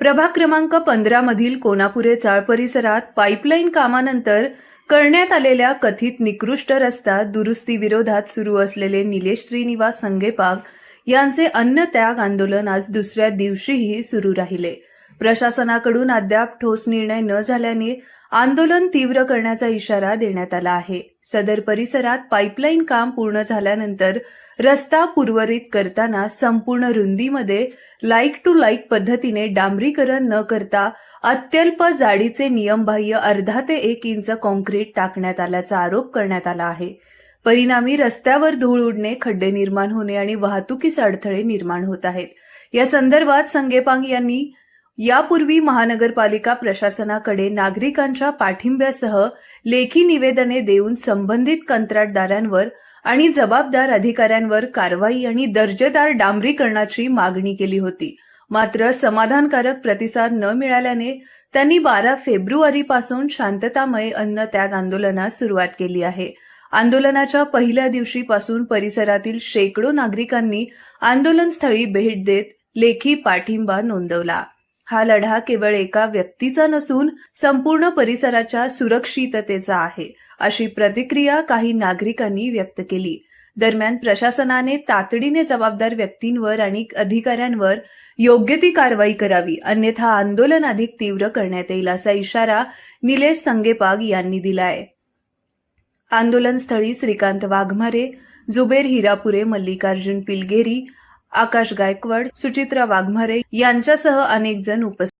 प्रभाग क्रमांक पंधरा मधील कोनापुरे चाळ परिसरात पाईपलाईन कामानंतर करण्यात आलेल्या कथित निकृष्ट रस्ता दुरुस्ती विरोधात सुरू असलेले निलेश श्रीनिवास संगेपाग यांचे अन्न त्याग आंदोलन आज दुसऱ्या दिवशीही सुरू राहिले. प्रशासनाकडून अद्याप ठोस निर्णय न झाल्याने आंदोलन तीव्र करण्याचा इशारा देण्यात आला आहे. सदर परिसरात पाईपलाईन काम पूर्ण झाल्यानंतर रस्ता पूर्वरित करताना संपूर्ण रुंदीमध्ये लाईक टू लाईक पद्धतीने डांबरीकरण न करता अत्यल्प जाडीचे नियमबाह्य अर्धा ते एक इंच कॉन्क्रीट टाकण्यात आल्याचा आरोप करण्यात आला आहे. परिणामी रस्त्यावर धूळ उडणे खड्डे निर्माण होणे आणि वाहतुकीस अडथळे निर्माण होत आहेत. या संदर्भात संगेपांग यांनी यापूर्वी महानगरपालिका प्रशासनाकडे नागरिकांच्या पाठिंब्यासह लेखी निवेदने देऊन संबंधित कंत्राटदारांवर आणि जबाबदार अधिकाऱ्यांवर कारवाई आणि दर्जेदार डांबरीकरणाची मागणी केली होती. मात्र समाधानकारक प्रतिसाद न मिळाल्याने त्यांनी बारा फेब्रुवारीपासून शांततामय अन्न त्याग आंदोलनास सुरुवात केली आहे. आंदोलनाच्या पहिल्या दिवशीपासून परिसरातील शेकडो नागरिकांनी आंदोलनस्थळी भेट देत लेखी पाठिंबा नोंदवला. हा लढा केवळ एका व्यक्तीचा नसून संपूर्ण परिसराच्या सुरक्षिततेचा आहे अशी प्रतिक्रिया काही नागरिकांनी व्यक्त केली. दरम्यान प्रशासनाने तातडीने जबाबदार व्यक्तींवर आणि अधिकाऱ्यांवर योग्य ती कारवाई करावी अन्यथा आंदोलन अधिक तीव्र करण्यात येईल असा इशारा निलेश संगेपाग यांनी दिलाय. आंदोलनस्थळी श्रीकांत वाघमारे जुबेर हिरापुरे मल्लिकार्जुन पिलगेरी आकाश गायकवाड सुचित्रा वाघमारे यांच्यासह अनेक जण उपस्थित